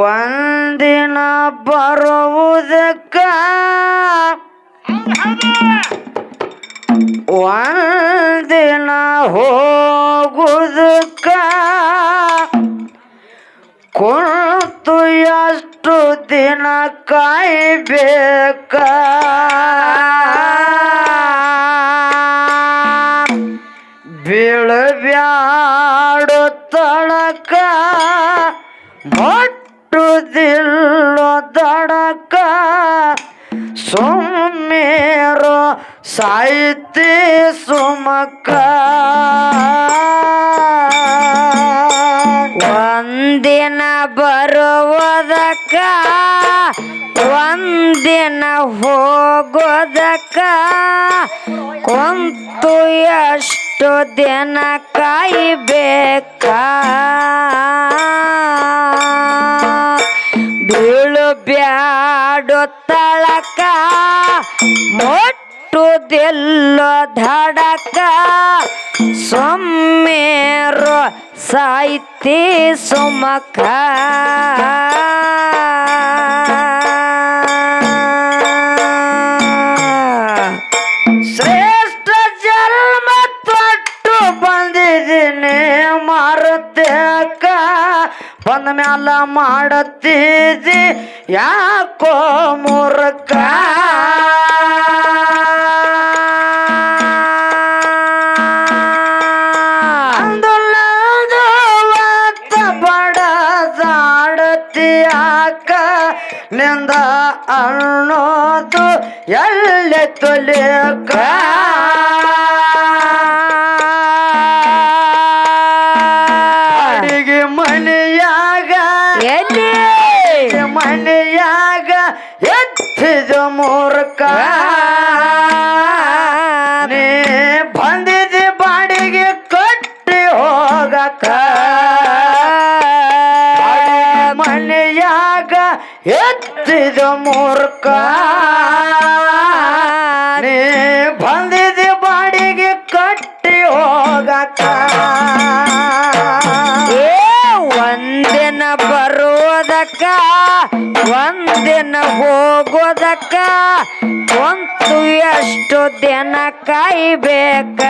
ಒಂದಿನ ಬರುವುದಕ್ಕ ಒಂದಿನ ಹೋಗುವುದಕ್ಕ ಕುಳಿತು ಎಷ್ಟು ದಿನ ಕಾಯ್ಬೇಕ? ಸುಮಕ ಒಂದಿನ ಬರುವುದಕ್ಕ ಒಂದಿನ ಹೋಗೋದಕ್ಕ ಕುಂತು ಎಷ್ಟು ದಿನ ಕಾಯ್ಬೇಕ? ಬೀಳು ಬ್ಯಾಡು ತಳಕ ಮೊಟ್ಟುದಿಲ್ಲೋ ಧಡಕ ಸೊಮ್ಮೇರು ಸಾಹಿತಿ ಸುಮಕ. ಶ್ರೇಷ್ಠ ಜನ್ಮ ತೊಟ್ಟು ಬಂದಿದ್ದೀನಿ ಮಾರುತ್ಯಾಕ ಬಂದ ಮ್ಯಾಲ ಮಾಡುತ್ತಿದ್ದಿ ಯಾಕೋ ಮೂರ್ಖ. ಏ ಒಂದಿನ ಬರೋದಕ್ಕ ಒಂದಿನ ಹೋಗೋದಕ್ಕ ಒಂದು ಎಷ್ಟು ದಿನ ಕಾಯ್ಬೇಕ.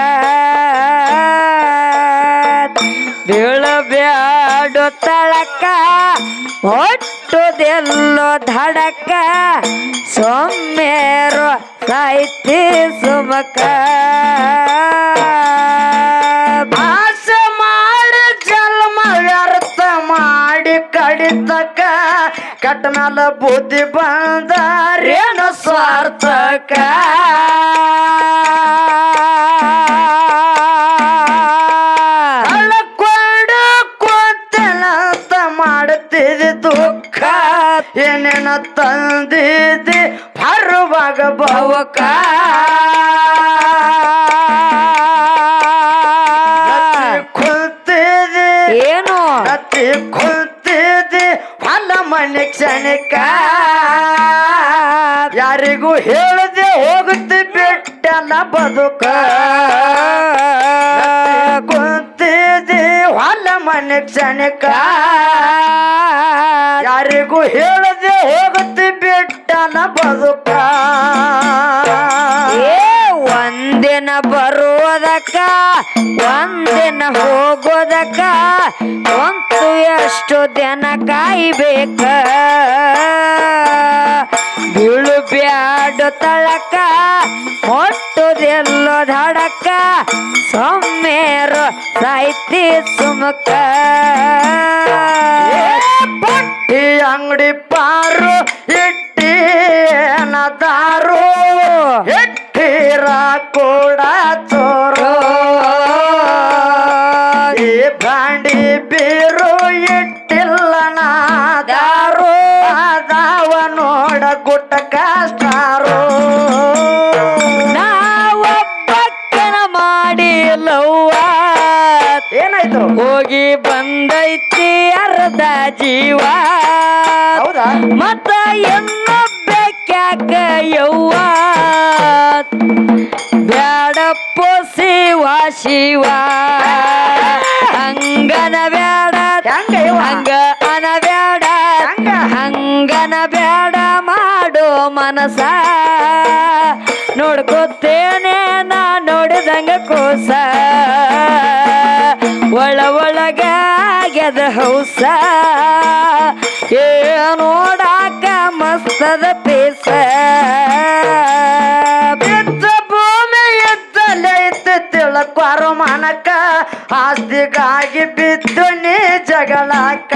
ಬೀಳಬ್ಯಾಡು ತಳಕ ಹೊಟ್ಟುದೆಲ್ಲೋ ಧಡಕ ಸೊಮ್ಮೇರು ಸಾಹಿತ್ಯ ಸುಮಕ. ಮ್ಯಾಲ ಬುದ್ಧಿ ಬಂದಾರೇನ ಸಾರ್ಥಕ ಕಳ್ಕೊಂಡು ಕೂತಲ ಅಂತ ಮಾಡ್ತಿದ್ದಿ ದುಃಖ. ಏನೇನ ತಂದಿದ್ದಿ ಬರುವಾಗ ಭವಕ ಮನೆ ಯಾರಿಗೂ ಹೇಳದೆ ಹೋಗುತ್ತೆ ಬಿಟ್ಟಲ್ಲ ಬದುಕ. ಕುಂತಿದೆ ಹೊಲ ಮನೆ ಕ್ಷಣಕ್ಕ ಯಾರಿಗೂ ಹೇಳದೆ ಹೋಗುತ್ತೆ ಬಿಟ್ಟನ ಬದುಕ. ಒಂದಿನ ಬರುವುದಕ್ಕ, ಒಂದಿನ ಹೋಗೋದಕ್ಕ ಎಷ್ಟು ದಿನ ಕಾಯ್ಬೇಕ? ಬೀಳು ಬ್ಯಾಡು ತಳಕ ಮೊಟ್ಟುದೆಲ್ಲೋ ಧಡಕ ಸೊಮ್ಮೇರು ಸಾಯ್ತಿ ಸುಮಕ ಪಟ್ಟಿ ಅಂಗಡಿ ಪಾರು ಮತ್ತ ಇನ್ನೊಬ್ಬಕ್ಯಾಕ ಯವ್ವ ಬ್ಯಾಡಪ್ಪ ಶಿವ ಶಿವ. ಹಂಗನ ಬ್ಯಾಡ ಹಂಗ ಅನ ಬ್ಯಾಡ. ಹಂಗನ ಬ್ಯಾಡ ಮಾಡೋ ಮನಸ. ನೋಡ್ಕೋತೇನೆ ನಾ ನೋಡಿದಂಗ ಕೋಸ. ಒಳ ಗೆದ ಹೌಸ. ಏ, ನೋಡಾಕ ಮಸ್ತದ ಪೇಸ. ಬಿದ್ದ ಭೂಮಿ ಇದ್ದಲ್ಲೇ ಇತ್ತು ತಿಳ್ಕೊರು ಮನಕ ಆಸ್ತಿಗಾಗಿ ಬಿದ್ದು ನೀ ಜಗಳಕ್ಕ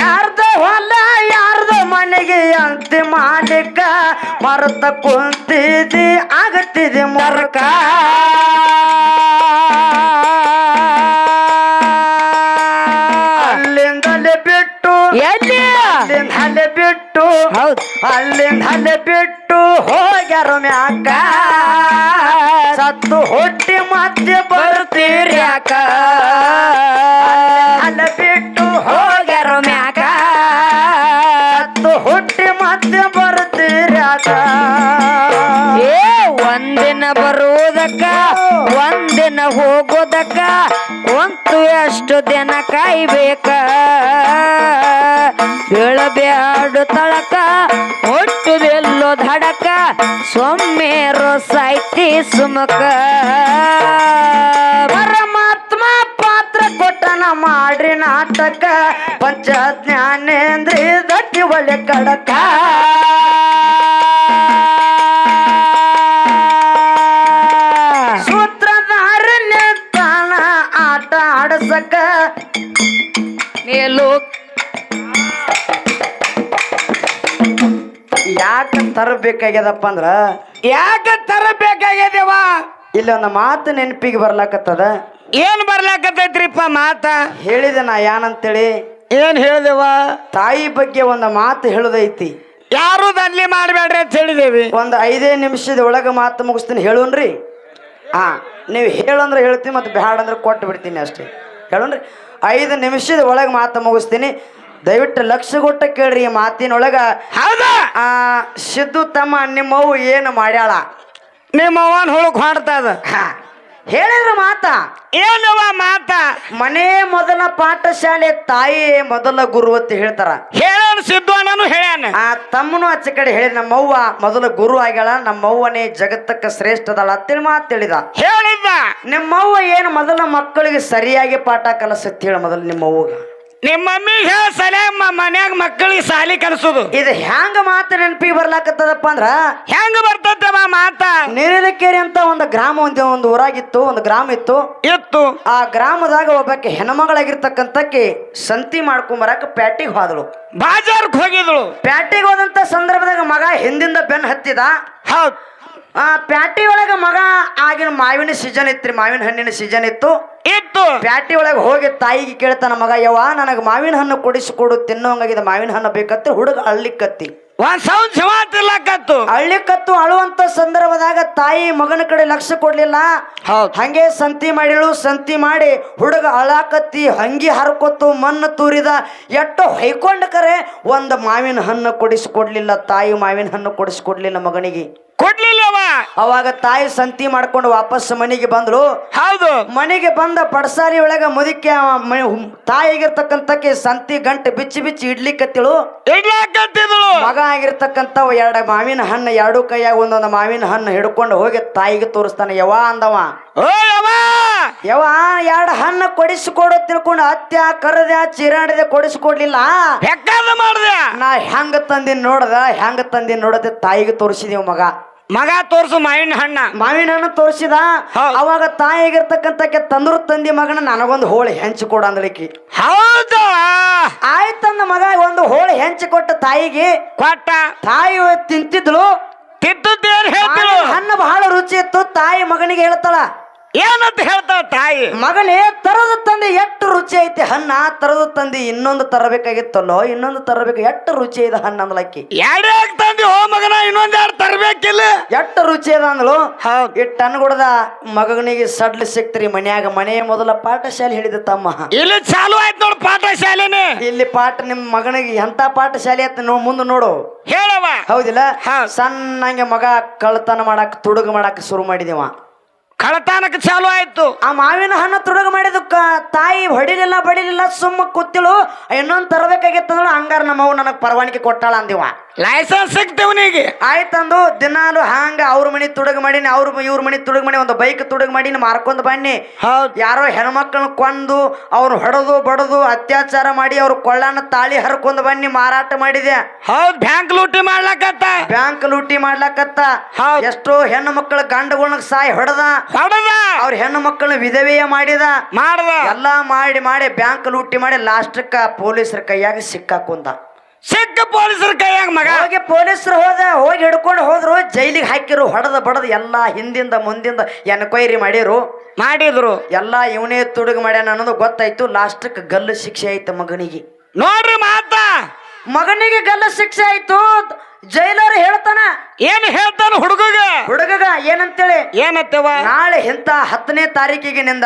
ಯಾರ್ದ ಹೊಲ, ಯಾರ್ದ ಮನೆಗೆ ಅಂತಿ ಮಾಲಿಕ. ಮರತ ಕುಂತಿದಿ ಆಗತ್ತಿದೆ ಮರಕ ಅಲ್ಲಿಂದ ಅಲ್ಲೇ ಬಿಟ್ಟು ಹೋಗ್ಯಾರ ಮ್ಯಾಕ? ಸತ್ತು ಹೊಟ್ಟಿ ಮತ್ತೆ ಬರ್ತೀರಿ ಯಾಕ? ಅಲ್ಲ ಬಿಟ್ಟು ಹೋಗ್ಯಾರ ಮ್ಯಾಕ? ಸತ್ತು ಹುಟ್ಟಿ ಮತ್ತೆ ಬರ್ತೀರಿ ಯಾಕ? ಏ, ಒಂದಿನ ಬರುವುದಕ್ಕ, ಒಂದಿನ ಹೋಗೋದಕ್ಕ ಕುಂತು ಎಷ್ಟು ದಿನ ಕಾಯ್ಬೇಕ? ಬೀಳಬ್ಯಾಡು ಸೊಮ್ಮೆ ರೊಸೈತಿ ಸುಮಕ. ಪರಮಾತ್ಮ ಪಾತ್ರ ಕೊಟ್ಟನ ಮಾಡ್ರಿ ನಾಟಕ. ಪಂಚ ಜ್ಞಾನೇಂದ್ರಿ ದಟ್ಟಿ ಒಳ್ಳೆ ಕಡಕ. ತರಬೇಕಾಗ್ಯದಪ್ಪ ಅಂದ್ರ? ಯಾಕ ತರಬೇಕಾಗ್ಯದವ ಇಲ್ಲಿ ಒಂದು ಮಾತು ನೆನಪಿಗೆ ಬರ್ಲಾಕತ್ತದ. ಏನ್ ಬರ್ಲಾಕತ್ತೈತ್ರಿಪ್ಪ ಮಾತ? ಹೇಳಿದೆ ನಾ ಯಾನಂತೇಳಿ. ಏನ್ ಹೇಳ್ದೇವ ತಾಯಿ ಬಗ್ಗೆ ಒಂದು ಮಾತು ಹೇಳುದೈತಿ. ಯಾರು ದಂಡ್ಲಿ ಮಾಡ್ಬೇಡ್ರಿ ಅಂತ ಹೇಳಿದೇವಿ. ಒಂದು ಐದೇ ನಿಮಿಷದ ಒಳಗೆ ಮಾತು ಮುಗಿಸ್ತೀನಿ ಹೇಳುನ್ರಿ ಹಾ ನೀವು ಹೇಳಂದ್ರೆ ಹೇಳ್ತೀನಿ ಮತ್ತು ಬ್ಯಾಡ ಅಂದ್ರೆ ಕೊಟ್ಟು ಬಿಡ್ತೀನಿ ಅಷ್ಟೇ. ಹೇಳುನ್ರಿ ಐದು ನಿಮಿಷದ ಒಳಗೆ ಮಾತು ಮುಗಿಸ್ತೀನಿ. ದಯವಿಟ್ಟು ಲಕ್ಷ ಕೊಟ್ಟ ಕೇಳ್ರಿ ಈ ಮಾತಿನೊಳಗ. ಹೌದಾ? ಆ ಸಿದ್ದು ತಮ್ಮ ನಿಮ್ಮವ್ವ ಏನು ಮಾಡ್ಯಾಳ? ನಿಮ್ಮ ಅವನ್ ಹುಳುಕ್ ಹೊಡ್ತದ ಹೇಳಿದ್ರ ಮಾತ. ಏನವ ಮಾತ? ಮನೆ ಮೊದಲ ಪಾಠಶಾಲೆ ತಾಯಿ ಮೊದಲ ಗುರು ಅಂತ ಹೇಳ್ತಾರ. ಹೇಳೋಣ ಸಿದ್ದು ಅನ್ನೋನು ಹೇಳ್ಯಾನ. ಆ ತಮ್ಮನು ಅಚ್ಚ ಕಡೆ ಹೇಳಿ ನಮ್ಮವ್ವ ಮೊದಲ ಗುರು ಆಗ್ಯಾಳ ನಮ್ಮವ್ವನೇ ಜಗತ್ತಕ್ಕ ಶ್ರೇಷ್ಠದಳ ಅಂತೇಳಿ ಮಾತು ಹೇಳಿದ. ಹೇಳಿದ್ದ. ನಿಮ್ಮವ್ವ ಏನು ಮೊದಲ ಮಕ್ಕಳಿಗೆ ಸರಿಯಾಗಿ ಪಾಠ ಕಲಸತ್ತೇಳ ಹೇಳ ಮೊದಲು ನಿಮ್ಮವ್ವಗ. ನಿಮ್ಮ ಮಮ್ಮಿಗೆ ಹೇಳ ಸಲ ಮನ್ಯಾಗ ಮಕ್ಕಳಿಗೆ ಸಾಲಿ ಕಲಿಸೋದು. ಇದು ಹೆಂಗ ಮಾತು ನೆನಪಿಗೆ ಬರ್ಲಾಕತ್ತದಪ್ಪ ಅಂದ್ರ? ಹೆಂಗ ಬರ್ತೈತವ ಮಾತ? ನೀರಿಲಕ್ಕೇರಿ ಅಂತ ಒಂದು ಗ್ರಾಮ ಒಂದು ಒಂದು ಊರಾಗಿತ್ತು ಒಂದು ಗ್ರಾಮ ಇತ್ತು. ಇತ್ತು. ಆ ಗ್ರಾಮದಾಗ ಒಬ್ಬಕ್ಕೆ ಹೆಣ್ಮಗಳಾಗಿರ್ತಕ್ಕಂತಕ್ಕೆ ಸಂತಿ ಮಾಡ್ಕೊಂಬರಕ ಪ್ಯಾಟಿಗೆ ಹೋದಳು. ಬಾಜಾರ್ಕ್ ಹೋಗಿದ್ಳು. ಪ್ಯಾಟಿಗೆ ಹೋದಂತ ಸಂದರ್ಭದಾಗ ಮಗ ಹಿಂದಿಂದ ಬೆನ್ ಹತ್ತಿದ. ಹೌದ್. ಆ ಪ್ಯಾಟಿ ಒಳಗ ಮಗ ಆಗಿನ ಮಾವಿನ ಸೀಸನ್ ಇತ್ತು ಮಾವಿನ ಹಣ್ಣಿನ ಸೀಸನ್ ಇತ್ತು. ಇತ್ತು. ಪ್ಯಾಟಿ ಒಳಗೆ ಹೋಗಿ ತಾಯಿಗೆ ಕೇಳ್ತಾನ ಮಗ ಯವ್ವ ನನಗೆ ಮಾವಿನ ಹಣ್ಣು ಕೊಡಿಸಿಕೊಡು ತಿನ್ನೋಂಗಾಗಿದೆ ಮಾವಿನ ಹಣ್ಣು ಬೇಕತ್ತೆ ಹುಡುಗ ಅಳ್ಳಿಕತ್ತಿ. ಒಂದ್ ಸೌಂಡ್ ಕತ್ತು ಅಳುವಂತ ಸಂದರ್ಭದಾಗ ತಾಯಿ ಮಗನ ಕಡೆ ಲಕ್ಷ ಕೊಡ್ಲಿಲ್ಲ. ಹೌದ್. ಹಂಗೆ ಸಂತಿ ಮಾಡಿಳು ಸಂತಿ ಮಾಡಿ ಹುಡುಗ ಅಳಾಕತ್ತಿ ಹಂಗಿ ಹರ್ಕೊತ್ತು ಮಣ್ಣು ತೂರಿದ. ಎಟ್ಟು ಹೊಯ್ಕೊಂಡ ಕರೆ ಒಂದು ಮಾವಿನ ಹಣ್ಣು ಕೊಡಿಸಿಕೊಡ್ಲಿಲ್ಲ ತಾಯಿ ಮಾವಿನ ಹಣ್ಣು ಕೊಡಿಸಿಕೊಡ್ಲಿಲ್ಲ ಮಗನಿಗೆ. ಕೊಡ್ಲಿಲ್ಲವ ಅವಾಗ ತಾಯಿ ಸಂತಿ ಮಾಡ್ಕೊಂಡು ವಾಪಸ್ ಮನೆಗೆ ಬಂದಳು ಹೌದು. ಮನೆಗೆ ಬಂದ ಪಡಸಾರಿ ಒಳಗ ಮುದಿಕೆ ತಾಯಿಗಿರ್ತಕ್ಕಂತಕ್ಕೆ ಸಂತಿ ಗಂಟೆ ಬಿಚ್ಚಿ ಬಿಚ್ಚಿ ಇಡ್ಲಿಕ್ಕತ್ತಿಳು. ಇಡ್ಲಾಕತ್ತಿದ್ಳು. ಮಗ ಆಗಿರ್ತಕ್ಕಂತ ಎರಡು ಮಾವಿನ ಹಣ್ಣು ಎರಡು ಕೈಯಾಗ ಒಂದೊಂದು ಮಾವಿನ ಹಣ್ಣು ಹಿಡ್ಕೊಂಡು ಹೋಗಿ ತಾಯಿಗೆ ತೋರಿಸ್ತಾನೆ ಯವಾ ಅಂದವ. ಓ ಯವ್ವ. ಯವ ಎರಡು ಹಣ್ಣು ಕೊಡಿಸಿಕೊಡು ತಿಳ್ಕೊಂಡು ಅತ್ಯ ಕರದ ಚಿರಾಡಿದೆ ಕೊಡಿಸಿಕೊಡ್ಲಿಲ್ಲ. ಹೆಕ್ಕದ ಮಾಡ್ದೆ. ನಾ ಹೆಂಗ ತಂದಿನ ನೋಡದ ಹೆಂಗ ತಂದಿನ ನೋಡದೆ ತಾಯಿಗೆ ತೋರಿಸಿದೀವ ಮಗ. ಮಗ ತೋರ್ಸು ಮಾವಿನ ಹಣ್ಣ. ಮಾವಿನ ಹಣ್ಣು ತೋರಿಸಿದ. ಅವಾಗ ತಾಯಿಗಿರ್ತಕ್ಕಂತ ತಂದ್ರು ತಂದಿ ಮಗನ ನನಗೊಂದು ಹೋಳಿ ಹೆಂಚು ಕೊಡ ಅಂದ್ಲಿಕ್ಕೆ. ಹೌದು. ಆಯ್ತಂದ ಮಗ ಒಂದು ಹೋಳಿ ಹೆಂಚು ಕೊಟ್ಟ ತಾಯಿಗೆ ಕೊಟ್ಟ. ತಾಯಿ ತಿಂತಿದ್ಲು. ಮಾವಿನ ಹಣ್ಣು ಬಹಳ ರುಚಿ ಇತ್ತು. ತಾಯಿ ಮಗನಿಗೆ ಹೇಳ್ತಾಳ ಏನಂತ ಹೇಳ್ತಾಳ ತಾಯಿ? ಮಗನೇ ತರದ ತಂದೆ ಎಷ್ಟು ರುಚಿ ಐತಿ ಹಣ್ಣ ತರದ ತಂದೆ ಇನ್ನೊಂದು ತರಬೇಕಾಗಿತ್ತಲ್ಲೋ ಇನ್ನೊಂದು ತರಬೇಕು ಎಷ್ಟು ರುಚಿ ಇದೆ ಹಣ್ಣು ಅಂದ್ಲಕ್ಕಿ. ಎರಡೇ ತಂದಿ ಹೋ ಮಗನ ಇನ್ನೊಂದ್ ಎರಡು ತರಬೇಕಿಲ್ಲ? ಎಷ್ಟು ರುಚಿ ಅದ ಅಂದ್ಲು. ಹೌದು. ಇಟ್ಟು ಅನ್ಗುಡ್ದ ಮಗನಿಗೆ ಸಡ್ಲ್ ಸಿಕ್ತ್ರಿ ಮನ್ಯಾಗ. ಮನೆಯ ಮೊದಲ ಪಾಠಶಾಲೆ ಹಿಡಿದ ತಮ್ಮ. ಇಲ್ಲಿ ಚಾಲು ಆಯ್ತು ನೋಡು ಪಾಠಶಾಲೆನೆ. ಇಲ್ಲಿ ಪಾಠ ನಿಮ್ಮ ಮಗನಿಗೆ ಎಂತ ಪಾಠಶಾಲೆ ಅಂತ ನೋ ಮುಂದೆ ನೋಡು. ಹೇಳವ ಹೌದಿಲ್ಲ? ಹೌದ್. ಸಣ್ಣಂಗೆ ಮಗ ಕಳ್ತನ ಮಾಡಕ್ ತುಡುಗ ಮಾಡಕ್ ಶುರು ಮಾಡಿದೇವ. ಕಳತಾನಕ್ಕೆ ಚಾಲು ಆಯ್ತು. ಆ ಮಾವಿನ ಹಣ್ಣು ತುಡುಗ ಮಾಡಿದಕ್ಕ ತಾಯಿ ಹೊಡಿಲಿಲ್ಲ, ಬಡಿಲಿಲ್ಲ, ಸುಮ್ಮ ಕೂತಿಳು. ಇನ್ನೊಂದು ತರಬೇಕಾಗಿತ್ತಂದ್ರೆ ಹಂಗಾರ ನಮ್ಮವ್ ನನಗೆ ಪರವಾನಿಗೆ ಕೊಟ್ಟಾಳ ಅಂದಿವ. ಲೈಸೆನ್ಸ್ ಸಿಗ್ತೇವನಿಗೆ ಆಯ್ತಂದು ದಿನಾಲು ಹಾಂಗ ಅವ್ರ ಮನಿ ತುಡುಗ ಮಾಡೀನಿ ಅವ್ರ ಇವ್ರ ಮನಿ ತುಡುಗ ಮಾಡಿ ಒಂದು ಬೈಕ್ ತುಡುಗ ಮಾಡೀನಿ ಮಾರ್ಕೊಂಡ್ ಬನ್ನಿ. ಹೌದು. ಯಾರೋ ಹೆಣ್ಮಕ್ಳನ್ನ ಕೊಂದು ಅವ್ರು ಹೊಡೆದು ಬಡದು ಅತ್ಯಾಚಾರ ಮಾಡಿ ಅವ್ರ ಕೊಳ್ಳನ ತಾಳಿ ಹರ್ಕೊಂಡ್ ಬನ್ನಿ ಮಾರಾಟ ಮಾಡಿದೆ. ಹೌದು ಬ್ಯಾಂಕ್ ಲೂಟಿ ಮಾಡ್ಲಕತ್ತ. ಬ್ಯಾಂಕ್ ಲೂಟಿ ಮಾಡ್ಲಕತ್ತ. ಹೌದ್. ಎಷ್ಟೋ ಹೆಣ್ಣು ಮಕ್ಕಳ ಗಂಡಗಳನ್ನ ಸಾಯಿ ಹೊಡೆದ. ಹೊಡೆದ. ಅವ್ರ ಹೆಣ್ಣು ಮಕ್ಕಳನ್ನ ವಿಧವೆಯ ಮಾಡಿದ. ಮಾಡ್ದ. ಎಲ್ಲಾ ಮಾಡಿ ಮಾಡಿ ಬ್ಯಾಂಕ್ ಲೂಟಿ ಮಾಡಿ ಲಾಸ್ಟಕ್ಕ ಪೊಲೀಸರ ಕೈಯಾಗ ಸಿಕ್ಕಾಕೊಂಡ ಸಿಕ್ಕ ಪೊಲೀಸರ ಕೈಯಾಗ ಹೋಗಿ ಪೊಲೀಸರು ಹೋದ ಹೋಗಿ ಹಿಡ್ಕೊಂಡು ಹೋದ್ರು ಜೈಲಿಗೆ ಹಾಕಿರು ಹೊಡೆದ ಬಡದ ಎಲ್ಲ ಹಿಂದಿಂದ ಮುಂದಿಂದ ಎನ್ಕ್ವೈರಿ ಮಾಡಿರು? ಮಾಡಿದ್ರು. ಎಲ್ಲ ಇವನೇ ತುಡುಗು ಮಾಡ್ಯಾನ ಅನ್ನೋದು ಗೊತ್ತಾಯ್ತು. ಲಾಸ್ಟಕ್ಕೆ ಗಲ್ಲು ಶಿಕ್ಷೆ ಆಯ್ತು ಮಗನಿಗೆ. ನೋಡ್ರಿ ಮಾತ. ಮಗನಿಗೆ ಗಲ್ಲು ಶಿಕ್ಷೆ ಆಯ್ತು. ಜೈಲರ್ ಹೇಳ್ತಾನ ಏನ್ ಹೇಳ್ತಾನ ಹುಡುಗಗ? ಹುಡುಗಗ ಏನಂತೇಳಿ? ಏನತ್ತವ? ನಾಳೆ ಇಂತ ಹತ್ತನೇ ತಾರೀಕಿಗೆ ನಿಂದ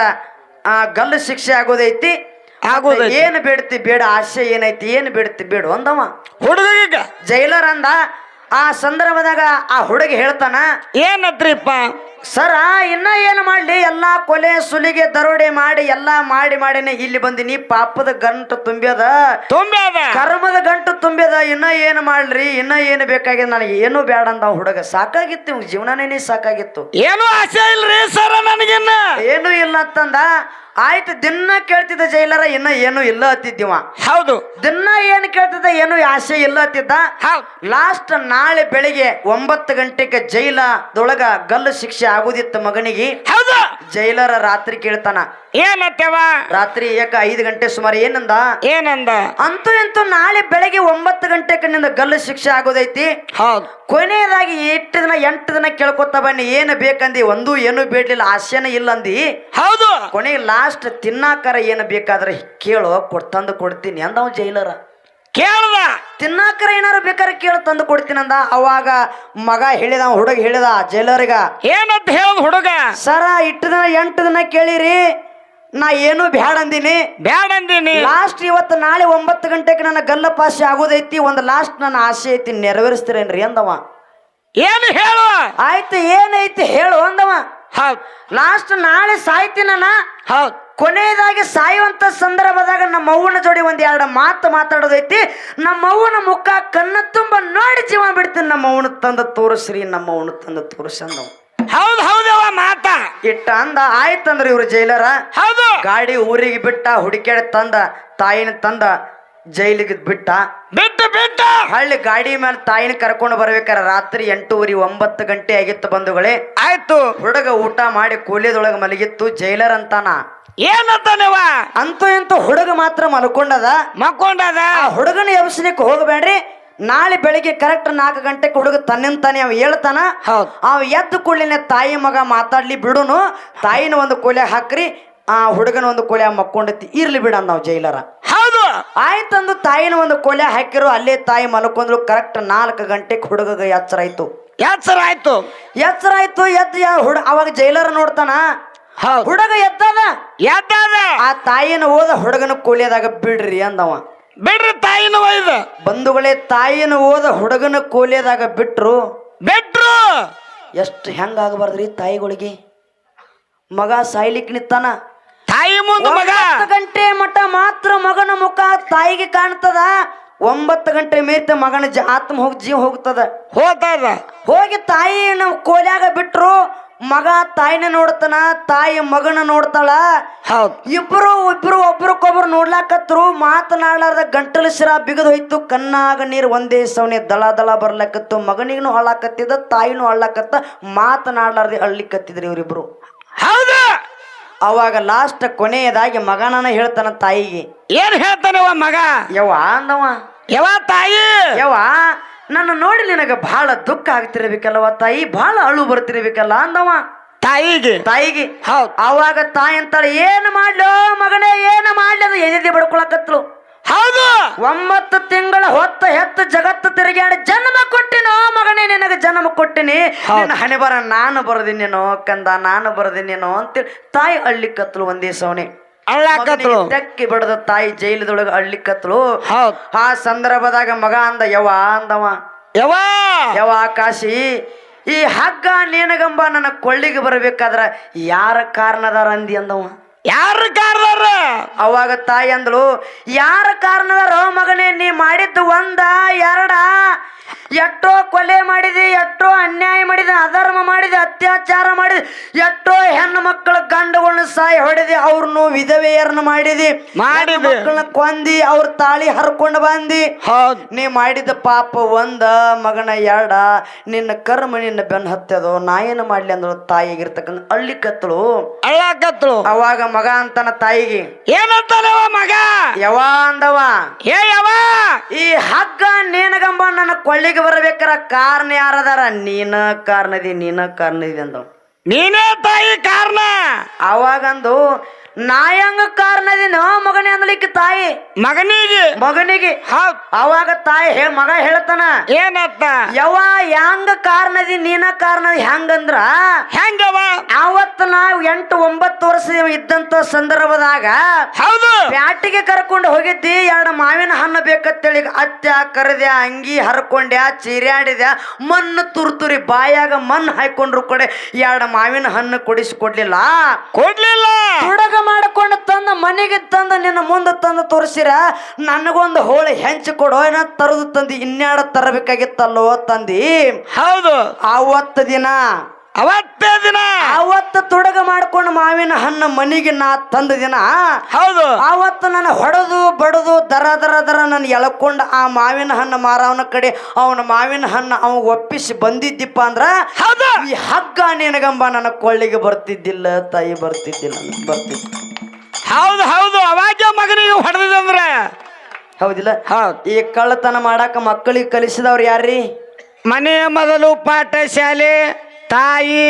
ಆ ಗಲ್ಲು ಶಿಕ್ಷೆ ಆಗೋದೈತಿ. ಆಗೋದೈತಿ. ಏನು ಬೇಡ್ತಿ ಬೇಡ ಆಸೆ ಏನೈತಿ ಏನು ಬಿಡ್ತಿ ಬೇಡ ಅಂದವ ಹುಡುಗ ಜೈಲರ್ ಅಂದ ಆ ಸಂದರ್ಭದಾಗ ಆ ಹುಡುಗ ಹೇಳ್ತಾನ ಏನತ್ರಿಪ್ಪ? ಸರ ಇನ್ನ ಏನು ಮಾಡ್ಲಿ? ಎಲ್ಲಾ ಕೊಲೆ ಸುಲಿಗೆ ದರೋಡೆ ಮಾಡಿ ಎಲ್ಲಾ ಮಾಡಿ ಮಾಡಿನೇ ಇಲ್ಲಿ ಬಂದಿನಿ ಪಾಪದ ಗಂಟು ತುಂಬ್ಯದ? ತುಂಬ್ಯದ? ಕರ್ಮದ ಗಂಟು ತುಂಬ್ಯದ ಇನ್ನ ಏನು ಮಾಡ್ರಿ ಇನ್ನ ಏನು ಬೇಕಾಗಿದೆ? ನನಗೆ ಏನು ಬೇಡ ಅಂದ ಹುಡುಗ. ಸಾಕಾಗಿತ್ತು ಜೀವನನೇ ಸಾಕಾಗಿತ್ತು. ಏನು ಆಸೆ ಇಲ್ರಿ ಸರ ನನಗಿನ್ನ? ಏನು ಇಲ್ಲ ಅಂತಂದ ಆಯ್ತು ದಿನ ಕೇಳ್ತಿದ್ದ ಜೈಲರ ಇನ್ನ ಏನು ಇಲ್ಲ ಅತ್ತಿದ್ದೀವ ಹೌದು. ದಿನ ಏನು ಕೇಳ್ತಿದ್ದ ಏನು ಆಸೆ ಇಲ್ಲ ಅತ್ತಿದ್ದ ಹೌದು. ಲಾಸ್ಟ್ ನಾಳೆ ಬೆಳಿಗ್ಗೆ ಒಂಬತ್ತು ಗಂಟೆಗೆ ಜೈಲದೊಳಗ ಗಲ್ಲು ಶಿಕ್ಷೆ ಆಗುದಿತ್ತು ಮಗನಿಗೆ. ಹೌದು. ಜೈಲರ ರಾತ್ರಿ ಕೇಳ್ತಾನ. ಏನತ್ತವ? ರಾತ್ರಿ ಏಕ ಐದು ಗಂಟೆ ಸುಮಾರು ಏನಂದ? ಏನಂದ? ಅಂತೂ ಇಂತೂ ನಾಳೆ ಬೆಳಗ್ಗೆ ಒಂಬತ್ತು ಗಂಟೆಗೆ ನಿಂದ ಗಲ್ಲು ಶಿಕ್ಷೆ ಆಗೋದೈತಿ. ಹೌದು. ಕೊನೆಯದಾಗಿ ಎಷ್ಟು ದಿನ ಎಂಟು ದಿನ ಕೇಳ್ಕೊತ ಬನ್ನಿ ಏನು ಬೇಕಂದಿ ಒಂದು ಏನು ಬೇಡಲಿಲ್ಲ ಆಸೆನ ಇಲ್ಲಂದಿ ಹೌದು. ಕೊನೆಗೆ ಲಾಸ್ಟ್ ತಿನ್ನಾಕರ ಏನು ಬೇಕಾದ್ರೆ ಕೇಳೋ ಕೊಡ್ ತಂದು ಕೊಡ್ತೀನಿ ಅಂದವ ಜೈಲರ. ಕೇಳ್ದ. ತಿನ್ನಾಕರ ಏನಾರು ಬೇಕಾದ್ರೆ ಕೇಳು ತಂದು ಕೊಡ್ತೀನಿ ಅಂದ. ಅವಾಗ ಮಗ ಹೇಳಿದ ಹುಡುಗ ಹೇಳಿದ ಜೈಲರಿಗ ಏನಂತ ಹೇಳದ್ ಹುಡುಗ? ಸರ ಇಟ್ಟು ದಿನ ಎಂಟು ದಿನ ಕೇಳಿರಿ. ನಾ ಏನು ಬ್ಯಾಡ ಅಂದಿನಿ. ಬ್ಯಾಡ ಅಂದಿನಿ. ಲಾಸ್ಟ್ ಇವತ್ತು ನಾಳೆ ಒಂಬತ್ತು ಗಂಟೆಗೆ ನನ್ನ ಗಲ್ಲ ಆಸೆ ಆಗೋದೈತಿ. ಒಂದು ಲಾಸ್ಟ್ ನನ್ನ ಆಸೆ ಐತಿ ನೆರವೇರಿಸ್ತೀರೇನ್ರಿ ಅಂದವ. ಏನು ಹೇಳು? ಆಯ್ತು ಏನೈತಿ ಹೇಳು ಅಂದವ. ಹೌದು. ಲಾಸ್ಟ್ ನಾಳೆ ಸಾಯ್ತೀನಣ್ಣ. ಹೌದು. ಕೊನೆಯದಾಗಿ ಸಾಯುವಂತ ಸಂದರ್ಭದಾಗ ನಮ್ಮ ಅವ್ವನ ಜೋಡಿ ಒಂದ್ ಎರಡು ಮಾತು ಮಾತಾಡೋದೈತಿ. ನಮ್ಮ ಅವ್ವನ ಮುಖ ಕಣ್ಣ ತುಂಬ ನೋಡಿ ಜೀವ ಬಿಡ್ತೀನಿ. ನಮ್ಮ ಅವನ ತಂದ ತೋರಿಸ್ರಿ ನಮ್ಮ ಅವನ ತಂದ ತೋರಿಸಂದ ಹೌದು ಹೌದವ ಮಾತ. ಇಟ್ಟ ಅಂದ ಆಯ್ತಂದ್ರ ಇವ್ರು ಜೈಲರ. ಹೌದು. ಗಾಡಿ ಊರಿಗೆ ಬಿಟ್ಟ ಹುಡುಕ್ಯಾಡ ತಂದ ತಾಯಿನ ತಂದ ಜೈಲಿಗೆ ಬಿಟ್ಟ. ಬಿಟ್ಟು ಬಿಟ್ಟ. ಹಳ್ಳಿ ಗಾಡಿ ಮೇಲೆ ತಾಯಿನ ಕರ್ಕೊಂಡು ಬರ್ಬೇಕಾರ ರಾತ್ರಿ ಎಂಟೂವರೆ ಒಂಬತ್ತು ಗಂಟೆ ಆಗಿತ್ತು ಬಂಧುಗಳೇ. ಆಯ್ತು. ಹುಡುಗ ಊಟ ಮಾಡಿ ಕೂಲಿದೊಳಗೆ ಮಲಗಿತ್ತು ಜೈಲರ್ ಅಂತಾನ ಏನಂತಾನವ ಅಂತೂ ಇಂತೂ ಹುಡುಗ ಮಾತ್ರ ಮಲ್ಕೊಂಡದ. ಮಲ್ಕೊಂಡದ? ಆ ಹುಡುಗನ ಎಬ್ಸಲಿಕ್ಕೆ ಹೋಗಬೇಡ್ರಿ. ನಾಳೆ ಬೆಳಿಗ್ಗೆ ಕರೆಕ್ಟ್ ನಾಲ್ಕು ಗಂಟೆಗೆ ಹುಡುಗ ತನ್ನಿಂದ ತಾನೇ ಅವ ಹೇಳ್ತಾನ. ಹೌದು. ಅವ ಎದ್ದು ಕೂಡಲಿನ ತಾಯಿ ಮಗ ಮಾತಾಡ್ಲಿ ಬಿಡುನು. ತಾಯಿನ ಒಂದು ಕೊಲೆ ಹಾಕ್ರಿ. ಆ ಹುಡುಗನ ಒಂದು ಕೊಲೆ ಮಕ್ಕೊಂಡತಿ. ಇರ್ಲಿ ಬಿಡ ನಾವು ಜೈಲರ. ಆಯ್ತಂದು ತಾಯಿನ ಒಂದು ಕೊಲೆ ಹಾಕಿರು ಅಲ್ಲೇ ತಾಯಿ ಮಲ್ಕೊಂಡ್ರು ಕರೆಕ್ಟ್ ನಾಲ್ಕು ಗಂಟೆಗೆ ಹುಡುಗಗ ಎಚ್ಚರ ಆಯ್ತು. ಎಚ್ಚರ ಆಯ್ತು. ಎಚ್ಚರ ಆಯ್ತು ಎದ್ದು ಯಾ ಹುಡ ಅವಾಗ ಜೈಲರ್ ನೋಡ್ತಾನ? ಹುಡುಗ ಎದ್ದದ ಎದ್ದದ ಆ ತಾಯಿನ ಓದ ಹುಡುಗನ ಕೋಲಿಯದಾಗ ಬಿಡ್ರಿ ಅಂದವ. ಬಿಡ್ರಿ ತಾಯಿನ ಒಯ್ದ ಬಂಧುಗಳೇ ತಾಯಿನ ಓದ ಹುಡುಗನ ಕೋಲಿಯದಾಗ ಬಿಟ್ರು. ಬಿಟ್ರು. ಎಷ್ಟು ಹೆಂಗಾಗಬಾರ್ದ್ರಿ ತಾಯಿಗಳಿಗೆ? ಮಗ ಸಾಯ್ಲಿಕ್ಕೆ ನಿತ್ತಾನ ತಾಯಿ ಮುಂದೆ ಮಗ. ಒಂಬತ್ತು ಗಂಟೆ ಮಠ ಮಾತ್ರ ಮಗನ ಮುಖ ತಾಯಿಗೆ ಕಾಣ್ತದ. ಒಂಬತ್ತು ಗಂಟೆ ಮೇತ ಮಗನ ಜ ಆತ್ಮ ಹೋಗಿ ಜೀವ ಹೋಗ್ತದ. ಹೋತದ. ಹೋಗಿ ತಾಯಿ ನಮ್ ಕೋಲ್ಯಾಗ ಬಿಟ್ರು ಮಗ ತಾಯಿನ ನೋಡ್ತಾನ ತಾಯಿ ಮಗನ ನೋಡ್ತಾಳ. ಹೌದು. ಇಬ್ರು ಇಬ್ರು ಒಬ್ರಕೊಬ್ರು ನೋಡ್ಲಾಕತ್ರು ಮಾತನಾಡ್ಲಾರ್ದ ಗಂಟಲು ಶಿರ ಬಿಗದ್ ಹೋಯ್ತು. ಕಣ್ಣಾಗ ನೀರು ಒಂದೇ ಸವನೆ ದಳ ದಳ ಬರ್ಲಾಕತ್ತು. ಮಗನಿಗೂ ಅಳ್ಳಾಕತ್ತಿದ ತಾಯಿನೂ ಅಳ್ಳಾಕತ್ತ. ಮಾತನಾಡ್ಲಾರ್ದೆ ಅಳ್ಲಿಕತ್ತಿದ್ರಿ ಇವ್ರಿಬ್ರು. ಹೌದು. ಅವಾಗ ಲಾಸ್ಟ್ ಕೊನೆಯದಾಗಿ ಮಗನನ ಹೇಳ್ತಾನ ತಾಯಿಗೆ. ಏನ್ ಹೇಳ್ತಾನವ ಮಗ? ಯವ್ವ ಅಂದವ. ಯವ ತಾಯಿ? ಯವ್ವ ನನ್ನ ನೋಡಿ ನಿನಗೆ ಬಹಳ ದುಃಖ ಆಗ್ತಿರ್ಬೇಕಲ್ಲವ ತಾಯಿ ಬಹಳ ಅಳು ಬರ್ತಿರ್ಬೇಕಲ್ಲ ಅಂದವ. ತಾಯಿಗೆ? ತಾಯಿಗೆ. ಹೌದು. ಅವಾಗ ತಾಯಿ ಅಂತಾಳೆ ಏನು ಮಾಡ್ಲೋ ಮಗನೇ ಏನು ಮಾಡ್ಲಿ? ಅದು ಎದೆ ಬಡ್ಕೊಳಕತ್ಲು. ಹೌದು. ಒಂಬತ್ತು ತಿಂಗಳ ಹೊತ್ತ ಹೆತ್ತ ಜಗತ್ತು ತಿರುಗಾಡಿ ಜನ್ಮ ಕೊಟ್ಟಿನೋ ಮಗನೇ ನಿನಗೆ ಜನ್ಮ ಕೊಟ್ಟಿನಿ. ನಿನ್ನ ಹಣೆ ಬರ ನಾನು ಬರದಿನೇನೋ ಕಂದ ನಾನು ಬರದಿನೇನೋ ಅಂತೇಳಿ ತಾಯಿ ಅಳ್ಳಿಕತ್ಲು ಒಂದೇ ಸವನೆ ಅಳ್ಳಾಕತ್ಲು ಟಕ್ಕಿ ಬಿಡದ ತಾಯಿ ಜೈಲದೊಳಗೆ ಅಳ್ಳಿಕತ್ಲು ಹೌದು. ಆ ಸಂದರ್ಭದಾಗ ಮಗ ಅಂದ ಯವ ಅಂದವ. ಯವ ಯವ ಕಾಶಿ ಈ ಹಗ್ಗ ನೇನಗಂಬ ನನ್ನ ಕೊಳ್ಳಿಗೆ ಬರಬೇಕಾದ್ರ ಯಾರ ಕಾರಣದಾರ ಅಂದಿ ಅಂದವ? ಯಾರು ಕಾರಣ ಅವಾಗ ತಾಯಿ ಅಂದಳು ಯಾರ ಕಾರಣದಾರ ಮಗನೇ ನೀ ಮಾಡಿದ್ದು ಒಂದ ಎರಡ? ಎಷ್ಟೋ ಕೊಲೆ ಮಾಡಿದೆ ಎಷ್ಟೋ ಅನ್ಯಾಯ ಮಾಡಿದೆ ಅಧರ್ಮ ಮಾಡಿದೆ ಅತ್ಯಾಚಾರ ಮಾಡಿದೆ ಎಷ್ಟೋ ಹೆಣ್ಣು ಮಕ್ಕಳ ಗಂಡಗಳನ್ನ ಸಾಯಿ ಹೊಡೆದಿ ಅವ್ರನ್ನು ವಿಧವೆಯರನ್ನ ಮಾಡಿದಿ ಮಾಡಿ ಮಕ್ಕಳನ್ನ ಕೊಂದಿ ಅವ್ರ ತಾಳಿ ಹರ್ಕೊಂಡು ಬಂದಿ. ನೀ ಮಾಡಿದ ಪಾಪ ಒಂದ ಮಗನ ಎರಡ ನಿನ್ನ ಕರ್ಮ ನಿನ್ನ ಬೆನ್ನ ಹತ್ತದೋ ನಾ ಏನು ಮಾಡ್ಲಿ ಅಂದಳು ತಾಯಿಗಿರ್ತಕ್ಕಂಥ ಅಳ್ಳಿ ಕತ್ತಳು. ಅಳ್ಳಾಕತ್ಳು ಅವಾಗ ಮಗ ಅಂತನ ತಾಯಿಗೆ. ಏನಂತಾನವ ಮಗ? ಯವ ಅಂದವ. ಏ ಯವ ಈ ಹಗ್ಗ ನೀನಗಂಬ ನನ್ನ ಕೊಳ್ಳಿಗೆ ಬರ್ಬೇಕಾರ ಕಾರಣ ಯಾರದಾರ? ನೀನ ಕಾರಣದಿ ನೀನ ಕಾರಣದಿ ಅಂದವ. ನೀನೇ ತಾಯಿ ಕಾರಣ. ಅವಾಗಂದು ನಾಯಂಗ ಕಾರಣದಿನ ಮಗನೇ ಅಂದ್ಲಿಕ್ಕೆ ತಾಯಿ. ಮಗನಿಗೆ? ಮಗನಿಗೆ. ಹೌದ್. ಅವಾಗ ತಾಯಿ ಹೇ ಮಗ ಹೇಳ್ತಾನ. ಏನತ್ತ? ಯವ ಯಾಂಗ ಕಾರಣದಿ ನೀನ ಕಾರಣ ಹೆಂಗಂದ್ರ ಹೆಂಗವ ಅವತ್ ನಾವು ಎಂಟು ಒಂಬತ್ತು ವರ್ಷ ಇದ್ದಂತ ಸಂದರ್ಭದಾಗ ಹೌದು. ಪ್ಯಾಟಿಗೆ ಕರ್ಕೊಂಡು ಹೋಗಿದ್ದಿ ಎರಡು ಮಾವಿನ ಹಣ್ಣು ಬೇಕಂತೇಳಿ ಅತ್ಯ ಕರೆದ್ಯ ಅಂಗಿ ಹರ್ಕೊಂಡ್ಯ ಚೀರ್ಯಾಡಿದ್ಯ ಮಣ್ಣು ತುರ್ತುರಿ ಬಾಯಾಗ ಮಣ್ಣು ಹಾಕೊಂಡ್ರು ಕೊಡೆ ಎರಡು ಮಾವಿನ ಹಣ್ಣು ಕೊಡಿಸಿ ಕೊಡ್ಲಿಲ್ಲ. ತುಡಗ ಮಾಡಿಕೊಂಡು ತಂದು ಮನೆಗೆ ತಂದ ನಿನ್ನ ಮುಂದೆ ತಂದು ತೋರಿಸಿರ ನನಗೊಂದು ಹೋಳಿ ಹೆಂಚು ಕೊಡೋ ಏನ ತರದು ತಂದಿ ಇನ್ಯಾಡ ತರಬೇಕಾಗಿತ್ತಲ್ಲೋ ತಂದಿ? ಹೌದು. ಆವತ್ತು ದಿನ ಅವತ್ತೇ ದಿನ. ಅವತ್ತು ತುಡಗ ಮಾಡ್ಕೊಂಡು ಮಾವಿನ ಹಣ್ಣು ಮನೆಗೆ ನಾ ತಂದ ದಿನ ಹೌದು. ಅವತ್ತು ನನ್ನ ಹೊಡೆದು ಬಡದು ದರ ದರ ದರ ನಾನು ಎಳ್ಕೊಂಡು ಆ ಮಾವಿನ ಹಣ್ಣು ಮಾರವನ ಕಡೆ ಅವನ ಮಾವಿನ ಹಣ್ಣು ಅವ ಒಪ್ಪಿಸಿ ಬಂದಿದ್ದಿಪ್ಪ ಅಂದ್ರ ಹೌದು. ಈ ಹಗ್ಗ ನಿನಗಂಬ ನನ್ನ ಕೊಳ್ಳಿಗೆ ಬರ್ತಿದ್ದಿಲ್ಲ ತಾಯಿ ಬರ್ತಿದ್ದಿಲ್ಲ ಬರ್ತಿದ್ದ ಹೌದು ಹೌದು. ಅವಾಗ ಮಗನಿಗೆ ಹೊಡೆದಂದ್ರ ಹೌದಿಲ್ಲ? ಹೌದು. ಈ ಕಳ್ಳತನ ಮಾಡಾಕ ಮಕ್ಕಳಿಗೆ ಕಲಿಸಿದವ್ರು ಯಾರ್ರೀ? ಮನೆಯ ಮೊದಲು ಪಾಠ ಶಾಲೆ ತಾಯಿ.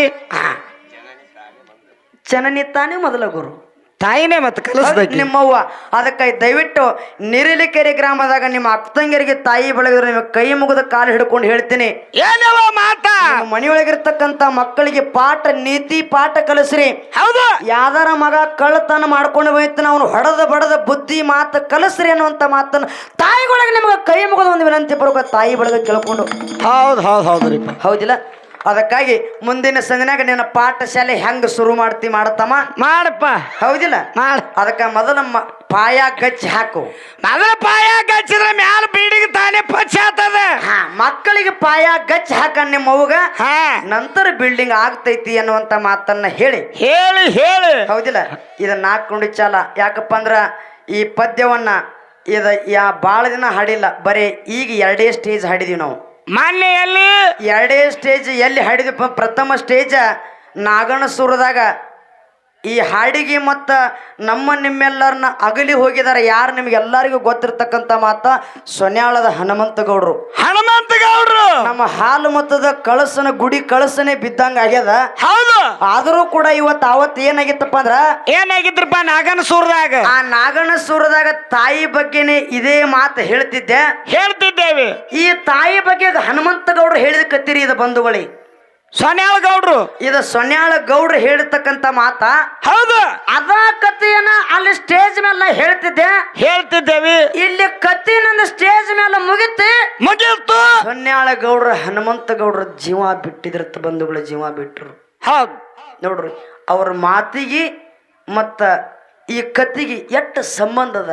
ಜನನಿ ತಾನೇ ಮೊದಲ ಗುರು. ತಾಯಿನೇ ಮತ್ತೆ ಕಲಿಸ್ಬೇಕು. ನಿಮ್ಮವ್ವ. ಅದಕ್ಕೆ ದಯವಿಟ್ಟು ನಿರಿಲಿಕೆರೆ ಗ್ರಾಮದಾಗ ನಿಮ್ಮ ಅಕ್ಕಂಗರಿಗೆ ತಾಯಿ ಬೆಳಗಿದ್ರೆ ನಿಮ್ಗೆ ಕೈ ಮುಗಿದ ಕಾಲು ಹಿಡ್ಕೊಂಡು ಹೇಳ್ತೀನಿ. ಏನವ ಮಾತಾ? ಮನೆಯೊಳಗಿರ್ತಕ್ಕಂಥ ಮಕ್ಕಳಿಗೆ ಪಾಠ ನೀತಿ ಪಾಠ ಕಲಿಸ್ರಿ. ಹೌದು. ಯಾವ್ದಾರ ಮಗ ಕಳ್ಳತನ ಮಾಡ್ಕೊಂಡು ಹೋಯ್ತಾನ ಅವನು ಹೊಡೆದ ಬಡದ ಬುದ್ಧಿ ಮಾತು ಕಲಿಸ್ರಿ ಅನ್ನುವಂಥ ಮಾತನ್ನು ತಾಯಿಗಳಿಗೆ ನಿಮಗೆ ಕೈ ಮುಗಿದ ಒಂದು ವಿನಂತಿ ಬರೋಕ ತಾಯಿ ಬಳಗ ಕೇಳ್ಕೊಂಡು. ಹೌದು ಹೌದು ಹೌದ್ರಿಪ್ಪ. ಹೌದಿಲ್ಲ? ಅದಕ್ಕಾಗಿ ಮುಂದಿನ ಸಂದಿನಾಗ ನಿನ್ನ ಪಾಠಶಾಲೆ ಹೆಂಗ್ ಶುರು ಮಾಡ್ತಿ ಮಾಡತ್ತಮ್ಮ ಮಾಡಪ್ಪ. ಹೌದಿಲ್ಲ? ಮಾಡ. ಅದಕ್ಕೆ ಮೊದಲ ಪಾಯ ಗಚ್ಚಿ ಹಾಕು. ಮೊದಲ ಪಾಯ ಗಚ್ಚಿದ್ರೆ ಮ್ಯಾಲ ಬೀಡಿಗೆ ತಾನೇ ಪಚ್ಚ ಮಕ್ಕಳಿಗೆ ಪಾಯ ಗಚ್ಚಿ ಹಾಕ ನಿಮ್ಮ ಅವ್ಗ ಹಾ. ನಂತರ ಬಿಲ್ಡಿಂಗ್ ಆಗ್ತೈತಿ ಅನ್ನುವಂತ ಮಾತನ್ನ ಹೇಳಿ. ಹೇಳಿ ಹೇಳಿ. ಹೌದಿಲ್ಲ? ಇದನ್ನ ಹಾಕೊಂಡು ಚಾಲ. ಯಾಕಪ್ಪ ಅಂದ್ರ ಈ ಪದ್ಯವನ್ನ ಇದ ಯಾ ಭಾಳ ದಿನ ಹಾಡಿಲ್ಲ. ಬರೀ ಈಗ ಎರಡೇ ಸ್ಟೇಜ್ ಹಾಡಿದೀವಿ ನಾವು. ಮೊನ್ನೆಯಲ್ಲಿ ಎರಡೇ ಸ್ಟೇಜ್ ಎಲ್ಲಿ ಹಾಡಿದಪ್ಪ ಪ್ರಥಮ ಸ್ಟೇಜ ನಾಗಣಸೂರದಾಗ. ಈ ಹಾಡಿಗೆ ಮತ್ತು ನಮ್ಮ ನಿಮ್ಮೆಲ್ಲರನ್ನ ಅಗಲಿ ಹೋಗಿದಾರ ಯಾರು ನಿಮ್ಗೆಲ್ಲರಿಗೂ ಗೊತ್ತಿರ್ತಕ್ಕಂಥ ಮಾತ ಸೊನ್ಯಾಳದ ಹನುಮಂತ ಗೌಡ್ರು ಹನುಮಂತ ಗೌಡ್ರು ನಮ್ಮ ಹಾಲು ಮತದ ಕಳಸನ ಗುಡಿ ಕಳಸನೆ ಬಿದ್ದಂಗ ಆಗ್ಯದ. ಹೌದು. ಆದರೂ ಕೂಡ ಇವತ್ತು ಅವತ್ತು ಏನಾಗಿತ್ತಪ್ಪ ಅಂದ್ರ ಏನಾಗಿದ್ರಪ್ಪ ನಾಗನ ಸೂರದಾಗ? ಆ ನಾಗನ ಸೂರದಾಗ ತಾಯಿ ಬಗ್ಗೆನೆ ಇದೇ ಮಾತು ಹೇಳ್ತಿದ್ದೆ. ಹೇಳ್ತಿದ್ದೇವೆ. ಈ ತಾಯಿ ಬಗ್ಗೆ ಹನುಮಂತ ಗೌಡ್ರು ಹೇಳಿದ ಕತ್ತಿರಿ ಇದು ಬಂಧುಗಳಿ. ಸೊನ್ಯಾಳ ಗೌಡ್ರು ಇದು ಸೊನ್ಯಾಳ ಗೌಡ್ರು ಹೇಳಿರ್ತಕ್ಕಂಥ ಮಾತ. ಹೌದು. ಅದ ಕಥೆಯನ್ನ ಅಲ್ಲಿ ಸ್ಟೇಜ್ ಮೇಲೆ ಹೇಳ್ತಿದ್ದೆ. ಹೇಳ್ತಿದ್ದೇವಿ. ಇಲ್ಲಿ ಕತ್ತಿ ನನ್ನ ಸ್ಟೇಜ್ ಮೇಲೆ ಮುಗಿತಿ. ಮುಗಿತು. ಸೊನ್ಯಾಳ ಗೌಡ್ರ ಹನುಮಂತ ಗೌಡ್ರ ಜೀವ ಬಿಟ್ಟಿದ್ರತ್ತ ಬಂಧುಗಳ ಜೀವ ಬಿಟ್ಟರು. ಹೌದು. ನೋಡ್ರಿ ಅವ್ರ ಮಾತಿಗೆ ಮತ್ತ ಈ ಕತ್ತಿಗೆ ಎಷ್ಟು ಸಂಬಂಧ ಅದ?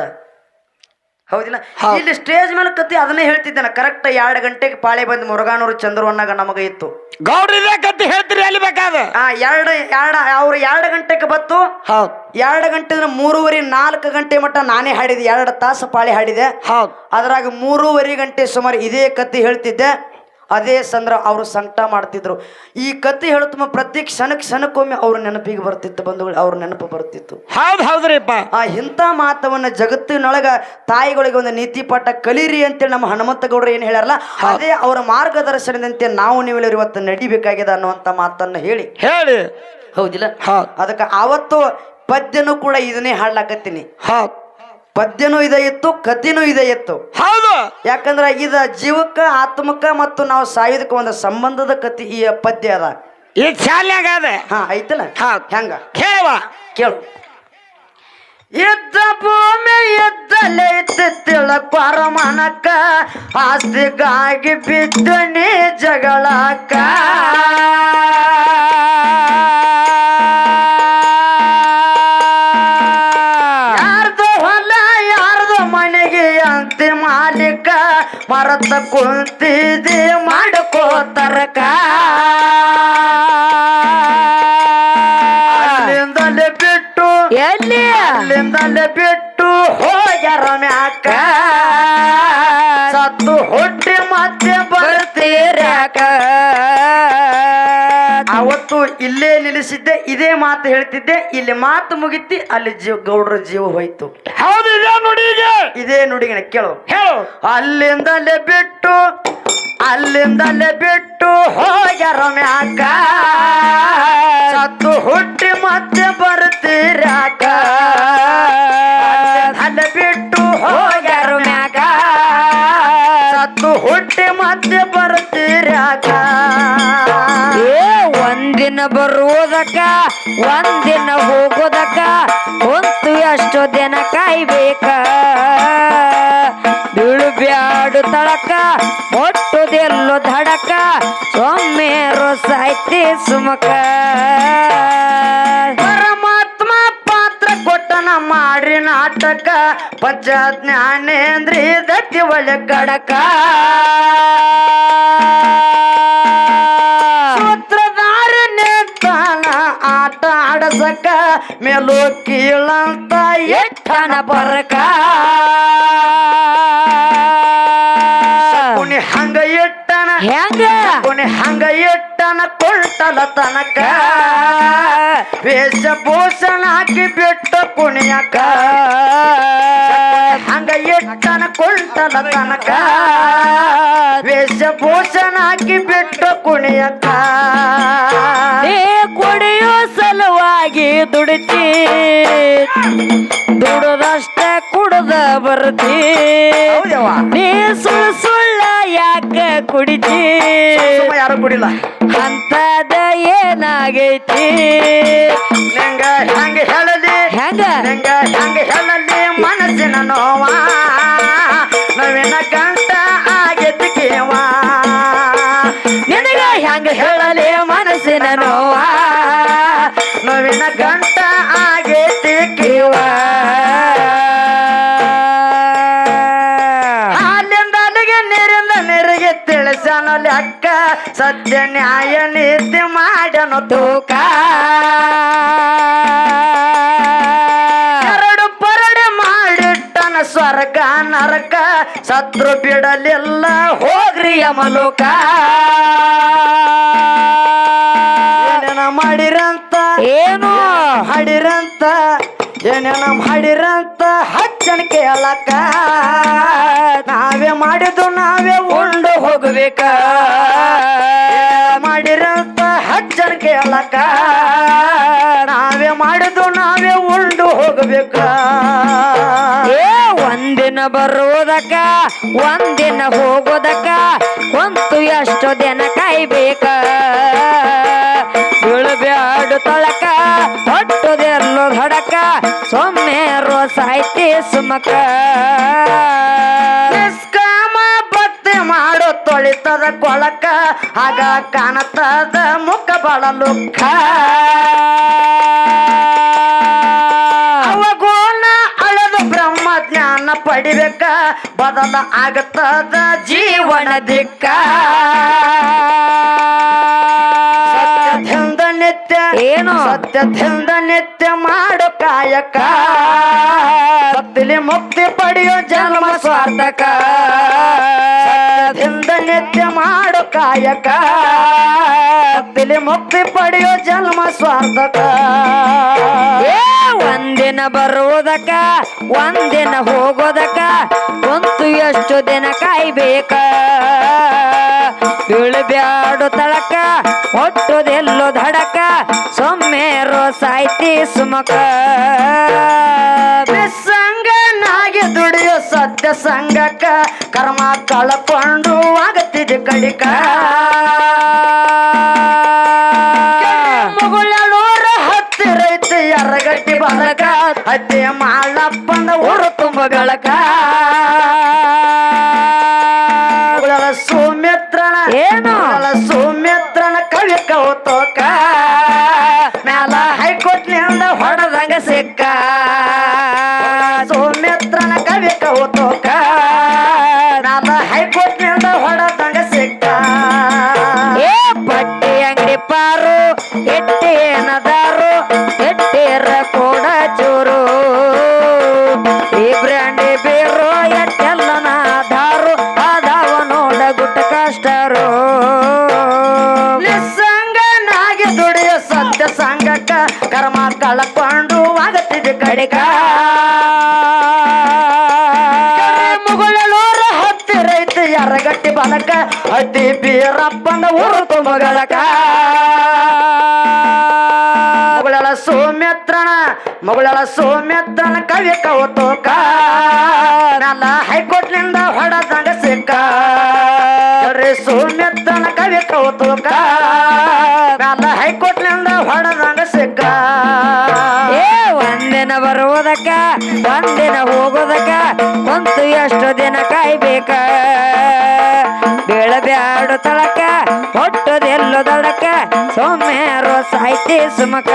ಹೌದಿಲ್ಲ? ಇಲ್ಲಿ ಸ್ಟೇಜ್ ಮೇಲೆ ಕತ್ತಿ ಅದನ್ನೇ ಹೇಳ್ತಿದ್ದೇನೆ. ಕರೆಕ್ಟ್ ಎರಡು ಗಂಟೆಗೆ ಪಾಳೆ ಬಂದು ಮುರುಘಾನೂರು ಚಂದ್ರವನ್ನಾಗ ನಮಗೆ ಇತ್ತು. ಗೌಡ್ರ ಕತ್ತಿ ಹೇಳ್ತೀರಿ ಅಲ್ಲಿ ಬೇಕಾದ ಆ ಎರಡು ಎರಡು ಅವ್ರು ಎರಡು ಗಂಟೆಗೆ ಬತ್ತು ಹೌದು. ಎರಡು ಗಂಟೆ ಮೂರುವರೆ ನಾಲ್ಕು ಗಂಟೆ ಮಟ್ಟ ನಾನೇ ಹಾಡಿದೆ ಎರಡು ತಾಸು ಪಾಳಿ ಹಾಡಿದೆ. ಹೌದು. ಅದ್ರಾಗ ಮೂರುವರೆ ಗಂಟೆ ಸುಮಾರು ಇದೇ ಕತ್ತಿ ಹೇಳ್ತಿದ್ದೆ. ಅದೇ ಸಂದ್ರ ಅವರು ಸಂಕಟ ಮಾಡ್ತಿದ್ರು. ಈ ಕತೆ ಹೇಳುತ್ತಮ್ಮ ಪ್ರತಿ ಕ್ಷಣ ಕ್ಷಣಕ್ಕೊಮ್ಮೆ ಅವ್ರ ನೆನಪಿಗೆ ಬರ್ತಿತ್ತು ಬಂಧುಗಳು ಅವ್ರ ನೆನಪು ಬರ್ತಿತ್ತು. ಹೌದು ಹೌದ್ರಿಪ್ಪ. ಆ ಇಂಥ ಮಾತವನ್ನ ಜಗತ್ತಿನೊಳಗ ತಾಯಿಗಳಿಗೆ ಒಂದು ನೀತಿ ಪಾಠ ಕಲೀರಿ ಅಂತೇಳಿ ನಮ್ಮ ಹನುಮಂತ ಗೌಡ್ರು ಏನು ಹೇಳ್ಯಾರಲ್ಲ ಅದೇ ಅವರ ಮಾರ್ಗದರ್ಶನದಂತೆ ನಾವು ನೀವು ಇವತ್ತು ನಡಿಬೇಕಾಗಿದೆ ಅನ್ನುವಂಥ ಮಾತನ್ನ ಹೇಳಿ. ಹೇಳಿ. ಹೌದಿಲ್ಲ? ಹೌದು. ಅದಕ್ಕೆ ಆವತ್ತು ಪದ್ಯನೂ ಕೂಡ ಇದನ್ನೇ ಹಾಡ್ಲಾಕತ್ತೀನಿ. ಹೌದು. ಪದ್ಯನೂ ಇದೇ ಇತ್ತು ಕಥೆನೂ ಇದೇ ಇತ್ತು ಹೌದು. ಯಾಕಂದ್ರೆ ಇದ ಜೀವಕ್ಕ ಆತ್ಮಕ್ಕ ಮತ್ತು ನಾವು ಸಾಯೋದಕ್ಕೆ ಒಂದು ಸಂಬಂಧದ ಕತಿ ಈ ಪದ್ಯ ಅದ. ಈ ಶಾಲ್ಯಾಗ ಅದ. ಹಾ ಐತಲ್ಲ? ಹೌದು. ಹೆಂಗ? ಕೇಳುವ. ಕೇಳು. ಇದ್ದ ಭೂಮಿ ಎದ್ದಲೇ ತಿಳ ತಿಳಕ್ವಾರ ಮನಕ್ಕ ಆಸ್ತಿಗಾಗಿ ಬಿದ್ದು ನೀ ಜಗಳಕ್ಕ. ಮರತ ಕುಂತಿದೆ ಮಾಡ್ಕೋತರಕ ಅಲ್ಲಿಂದಲೇ ಬಿಟ್ಟು ಎಲ್ಲಿ ಅಲ್ಲಿಂದಲೇ ಬಿಟ್ಟು ಹೋಗ್ಯಾರ ಮ್ಯಾಕ. ಅವತ್ತು ಇಲ್ಲೇ ನಿಲ್ಲಿಸಿದ್ದೆ ಇದೇ ಮಾತು ಹೇಳ್ತಿದ್ದೆ. ಇಲ್ಲಿ ಮಾತು ಮುಗಿತಿ ಅಲ್ಲಿ ಜೀವ ಗೌಡ್ರ ಜೀವ ಹೋಯ್ತು. ಹೌದು ಇದೇ ನೋಡಿ ಈಗ ಇದೇ ನುಡಿಗಿನ ಕೇಳು. ಹೇಳು. ಅಲ್ಲಿಂದಲೇ ಬಿಟ್ಟು ಅಲ್ಲಿಂದಲೇ ಬಿಟ್ಟು ಹೋಗ್ಯಾರ ಮ್ಯಾಕ ಸತ್ತು ಹುಟ್ಟಿ ಮತ್ತೆ ಬರ್ತೀರ್ಯಾಕ ಬರುವುದಕ್ಕ, ಒಂದಿನ ಹೋಗೋದಕ್ಕ, ಹೊಂತು ಎಷ್ಟು ದಿನ ಕಾಯ್ಬೇಕ. ಬೀಳು ಬ್ಯಾಡು ತಳಕ, ಒಟ್ಟುದೆಲ್ಲೋ ಧಡಕ ಸೊಮ್ಮೆ ಸಾಯ್ತಿ ಸುಮಕ. ಪರಮಾತ್ಮ ಪಾತ್ರ ಕೊಟ್ಟನ ಮಾಡ್ರಿ ನಾಟಕ ಪಂಚ ಜ್ಞಾನೇಂದ್ರಿ ದತ್ತಿ ಒಳ್ಳೆ ಕಡಕ. ಮೇಲೂ ಕೀಳಂತ ಎಟ್ಟನ ಬರಕ ಕುಣಿ ಹಂಗ ಇಟ್ಟನ ಹೆಂಗ? ಕುಣಿ ಹಂಗ ಇಟ್ಟನ ಕೊಳ್ತಲ ತನಕ. ವೇಷಭೂಷಣ ಹಾಕಿ ಬಿಟ್ಟು ಕುಣಿಯಕ. ಹಂಗ ಇಟ್ಟನ ಕೊಳ್ತಲ ತನಕ. ವೇಷಭೂಷಣ ಹಾಕಿ ಬಿಟ್ಟು ಕುಣಿಯಕ. ದುಡಿತಿ ದುಡದಷ್ಟೇ ಕುಡದ ಬರ್ತಿ ನೀ ಸುಳ್ಳು ಸುಳ್ಳ ಯಾಕ ಕುಡಿತಿ ಯಾರು ಕುಡಿಲ್ಲ? ಅಂತದ ಏನಾಗೈತಿ? ನಂಗ ಹೆಂಗ ಹೇಳಲಿ? ಹೆಂಗ? ನಂಗ ಹೆಂಗ ಹೇಳಲಿ ಮನಸ್ಸಿನ ನೋವ? ನವಿನ ಗಂಟ ಆಗೈತಿ ಕೇವಾ ನಿನಗ ಹೆಂಗ ಹೇಳಲಿ ಮನಸ್ಸಿನ ನೋವ? ಗಂಟ ಆಗೇತಿ ಕೇವ ಹಾಲಿಂದ ಅಲ್ಲಿಗೆ ನೀರಿಂದ ನೀರಿಗೆ ತಿಳಿಸನು ಲೆಕ್ಕ, ಸತ್ಯ ನ್ಯಾಯ ನೀತಿ ಮಾಡನು ತೂಕ. ಎರಡು ಪರಡೆ ಮಾಡಿಟ್ಟನ ಸ್ವರ್ಗ, ನರಕ ಶತ್ರು ಬಿಡಲಿಲ್ಲ ಹೋಗ್ರಿ ಯಮಲೋಕ. ಮಾಡಿರಂತ? ಏನು? ಮಾಡಿರಂತ ಏನೇನ ಹಾಡಿರಂತ ಹಚ್ಚನ ಕೇಳಕ. ನಾವೇ ಮಾಡಿದ್ದು, ನಾವೇ ಉಂಡು ಹೋಗ್ಬೇಕ. ಮಾಡಿರಂತ, ಹಚ್ಚನ ಕೇಳಕ. ನಾವೇ ಮಾಡಿದ್ದು, ನಾವೇ ಉಂಡು ಹೋಗ್ಬೇಕ. ಒಂದಿನ ಬರುವುದಕ್ಕ ಒಂದಿನ ಹೋಗೋದಕ್ಕ, ಕುಂತು ಎಷ್ಟು ದಿನ ಕಾಯ್ಬೇಕ. ಸಾಯ್ತಿ ಸುಮಕ. ನಿಷ್ಕಾಮ ಭಕ್ತಿ ಮಾಡೋ ತೊಳಿತದ ಕೊಳಕ. ಆಗ ಕಾಣತದ ಮುಖ ಬಳಲುಕ್ಕ ಅವಗೋನ ಅಳೆದು ಬ್ರಹ್ಮ ಜ್ಞಾನ ಪಡಿಬೇಕ. ಬದಲ ಆಗತದ ಜೀವನ ದಿಕ್ಕ. ಏನು? ಸತ್ಯದಿಂದ ನಿತ್ಯ ಮಾಡು ಕಾಯಕ. ಸತ್ತಲಿ ಮುಕ್ತಿ ಪಡೆಯೋ ಜನ್ಮ ಸ್ವಾರ್ಥಕ. ಸತ್ಯದಿಂದ ನಿತ್ಯ ಮಾಡು ಕಾಯಕ. ಸತ್ತಲಿ ಮುಕ್ತಿ ಪಡೆಯೋ ಜನ್ಮ ಸ್ವಾರ್ಥಕ. ಒಂದಿನ ಬರುವುದಕ್ಕ ಒಂದಿನ ಹೋಗೋದಕ್ಕ ಕುಂತು ಎಷ್ಟು ದಿನ ಕಾಯ್ಬೇಕ? ಬೀಳಬ್ಯಾಡು ತಳಕ ಸೊಮ್ಮೇರೋ ಸುಮಕ. ಸಂಗನಾಗಿ ದುಡಿಯೋ ಸತ್ಯ ಸಂಘಕ್ಕ ಕರ್ಮ ಕಳ್ಕೊಂಡು ಆಗತ್ತಿದೆ ಕಡಿಕ. ಮುಗುಳೂರ ಹತ್ತಿರ ಐತಿ ಅತ್ತೆ ಮಾಳಪ್ಪನ ಊರು ತುಂಬ ಬೆಳಕ ಕರ್ಮ ಕಳ್ಕೊಂಡು ಆಗತ್ತಿದೆ ಕಡಿಕ ಮುಗಳೂರ ಹತ್ತಿರ ಐತಿ ಯಾರಗಟ್ಟಿ ಬಲಕ, ಅತಿ ಬೀರಪ್ಪನ ಊರು ತುಂಬಗಳಕ. ಮುಗಳ ಸೌಮ್ಯತ್ರನ ಮುಗಳ ಸೌಮ್ಯತ್ರನ ಕವಿ ಕವತೋಕ ನನ್ನ ಹೈಕೋರ್ಟ್ನಿಂದ ಹೊಡೆದಂಗ ಸಿಕ್ಕ. ಸೌಮ್ಯತ್ರನ ಕವಿ ಕವತೋಕ ನನ್ನ ಹೈಕೋರ್ಟ್ನಿಂದ ಹೊಡೆದಂಗ ಬರುವುದಕ್ಕ ಒಂದಿನ ಹೋಗೋದಕ್ಕ ಕುಂತು ಎಷ್ಟು ದಿನ ಕಾಯ್ಬೇಕ. ಬೀಳಬ್ಯಾಡು ತಳಕ ಹೊಟ್ಟದೆಲ್ಲೋ ದಡಕ ರೋಸ್ ಸಾಯ್ತಿ ಸುಮಕ.